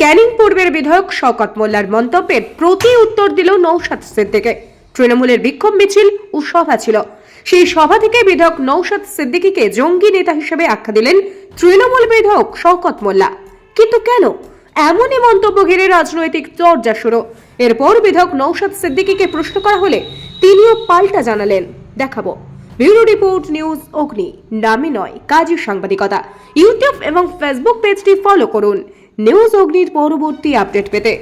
ক্যানিং পূর্বের বিধায়ক শওকত মোল্লার মন্তব্যের প্রতি উত্তর দিল নৌশাদ সিদ্দিকে। তৃণমূলের বিক্ষোভ মিছিল ও সভা ছিল। সেই সভা থেকে বিধায়ক নৌশাদ সিদ্দিকীকে জঙ্গি নেতা হিসেবে আখ্যা দিলেন তৃণমূল বিধায়ক শওকত মোল্লা। কিন্তু কেন? এমনই মন্তব্য ঘিরে রাজনৈতিক চর্চা শুরু। এরপর বিধায়ক নৌশাদ সিদ্দিকীকে প্রশ্ন করা হলে তিনিও পাল্টা জানালেন। দেখাবো। ব্যুরো রিপোর্ট নিউজ অগ্নি। নামে নয় কাজী সাংবাদিকতা। ইউটিউব এবং ফেসবুক পেজটি ফলো করুন। নিউজ অগ্নির পরবর্তী আপডেট পেতে।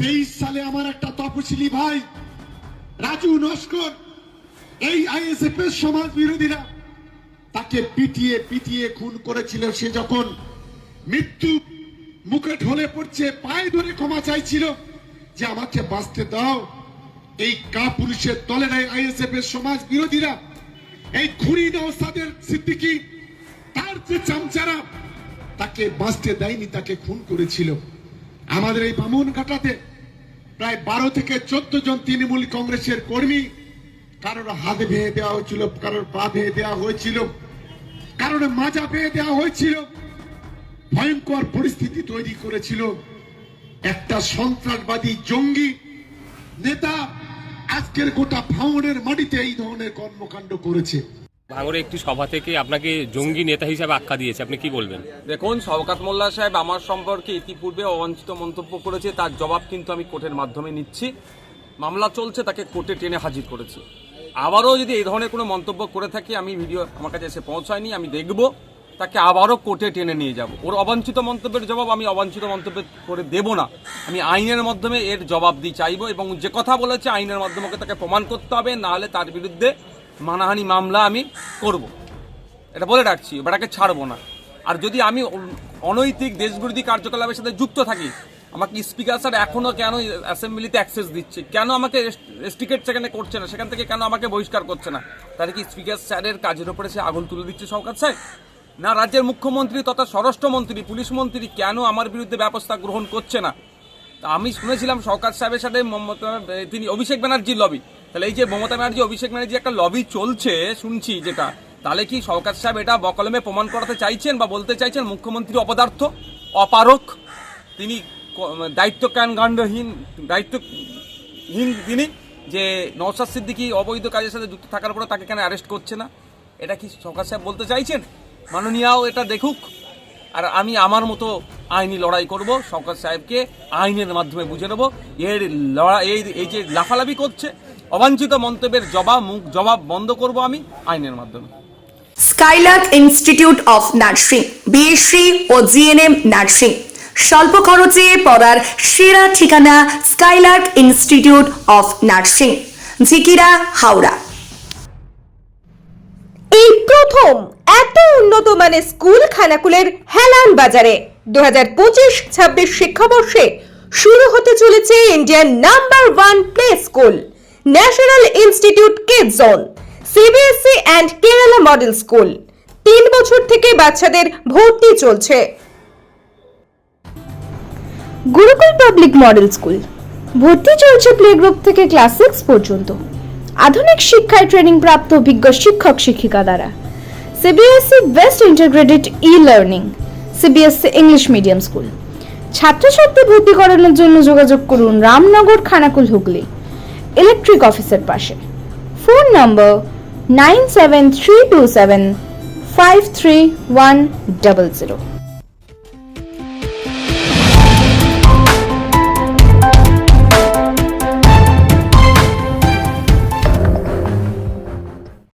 তেইশ সালে আমার একটা তপশিলি ভাই, রাজু নস্কর, এই আইএসএফ এর সমাজ বিরোধীরা তাকে পিটিয়ে পিটিয়ে খুন করেছিল। সে যখন মৃত্যু মুখে ঢলে পড়ছে, পায়ে ধরে ক্ষমা চাইছিল যে আমাকে বাঁচতে দাও। এই কা পুলিশের দলের আইএসএফ এর সমাজ বিরোধীরা, এই খুনি নওসাদের সিদ্দিকি, তার যে চামচারা তাকে বাঁচতে দেয়নি, তাকে খুন করেছিল। আমাদের এই বামুন ঘাটাতে প্রায় বারো থেকে চোদ্দ জন তৃণমূল কংগ্রেসের কর্মী, কারোর হাত ভেঙে দেওয়া হয়েছিল, কারোর পা ভেঙে দেওয়া হয়েছিল, কারোর মাজা ভেঙে দেওয়া হয়েছিল, ভয়ঙ্কর পরিস্থিতি তৈরি করেছিল। একটা সন্ত্রাসবাদী জঙ্গি নেতা আজকের গোটা ভাঙনের মাটিতে এই ধরনের কর্মকাণ্ড করেছে। ভাঙড়ে একটি সভা থেকে আপনাকে জঙ্গি নেতা হিসাবে আখ্যা দিয়েছে, আপনি কি বলবেন? দেখুন, শওকাত মোল্লা সাহেব আমার সম্পর্কে ইতিপূর্বে অবাঞ্ছিত মন্তব্য করেছে, তার জবাব কিন্তু আমি কোর্টের মাধ্যমে নিচ্ছি। মামলা চলছে, তাকে কোর্টে টেনে হাজির করেছি। আবারও যদি এই ধরনের কোনো মন্তব্য করে থাকি, আমি ভিডিও আমার কাছে এসে পৌঁছায়নি, আমি দেখব, তাকে আবারও কোর্টে টেনে নিয়ে যাব। ওর অবাঞ্ছিত মন্তব্যের জবাব আমি অবাঞ্ছিত মন্তব্য করে দেব না। আমি আইনের মাধ্যমে এর জবাব দিয়ে চাইব এবং যে কথা বলেছে, আইনের মাধ্যমে তাকে প্রমাণ করতে হবে নাহলে তার বিরুদ্ধে মানহানি মামলা আমি করব। এটা বলে রাখছি বেটাকে ছাড়বো না। আর যদি আমি অনৈতিক দেশবিরোধী কার্যকলাপের সাথে যুক্ত থাকি, আমাকে স্পিকার স্যার এখনও কেন অ্যাসেম্বলিতে অ্যাক্সেস দিচ্ছে? কেন আমাকে রেস্ট্রিকেট সেখানে করছে না? সেখান থেকে কেন আমাকে বহিষ্কার করছে না? তাহলে কি স্পিকার স্যারের কাজের ওপরে সে আগুন তুলে দিচ্ছে সরকার স্যার না রাজ্যের মুখ্যমন্ত্রী তথা স্বরাষ্ট্রমন্ত্রী, পুলিশ মন্ত্রী কেন আমার বিরুদ্ধে ব্যবস্থা গ্রহণ করছে না? তা আমি শুনেছিলাম সরকার সাহেবের সাথে মমতা তিনি অভিষেক ব্যানার্জির লবি তাহলে এই যে মমতা ব্যানার্জি, অভিষেক ব্যানার্জি একটা লবি চলছে, শুনছি যেটা, তাহলে কি সরকার সাহেব এটা বকলমে প্রমাণ করাতে চাইছেন বা বলতে চাইছেন মুখ্যমন্ত্রী অপদার্থ, অপারক? তিনি ক- দায়িত্ব কাণ্ডহীন দায়িত্বহীন তিনি, যে নওশাদ সিদ্দিকি অবৈধ কাজের সাথে যুক্ত থাকার পরে তাকে কেন অ্যারেস্ট করছে না? এটা কি সরকার সাহেব বলতে চাইছেন? মাননীয়াও এটা দেখুক। আর আমি আমার মতো আইনি লড়াই করব শওকত সাহেবকে আইনের মাধ্যমে বুঝে নেব। এর লড়াই এই এই যে লাফালাফি করছে অবাঞ্ছিত মন্তব্যের জবাব মুখ জবাব বন্ধ করব আমি আইনের মাধ্যমে। Skylark institute of nursing BSc O GNM nursing. স্বল্প খরচে পড়ার সেরা ঠিকানা Skylark institute of nursing Jhikira Howrah. এই প্রথম এত উন্নত মানের স্কুল খানাকুলের হেলান বাজারে। দু হাজার পঁচিশ, ছাব্বিশ শিক্ষাবর্ষে শুরু হতে চলেছে Indian number one play school national institute kid zone CBSE and Kerala model school তিন বছর থেকে বাচ্চাদের ভর্তি চলছে। গুরুকুল পাবলিক মডেল স্কুল ভর্তি চলছে প্লে গ্রুপ থেকে ক্লাস সিক্স পর্যন্ত। আধুনিক শিক্ষায় ট্রেনিং প্রাপ্ত অভিজ্ঞ শিক্ষক শিক্ষিকা দ্বারা CBSE best integrated e learning CBSE English medium school ছাত্রছাত্রী ভর্তি করানোর জন্য যোগাযোগ করুন রামনগর খানাকুল হুগলি ইলেকট্রিক অফিসের পাশে। Phone number nine seven three two seven five three one double zero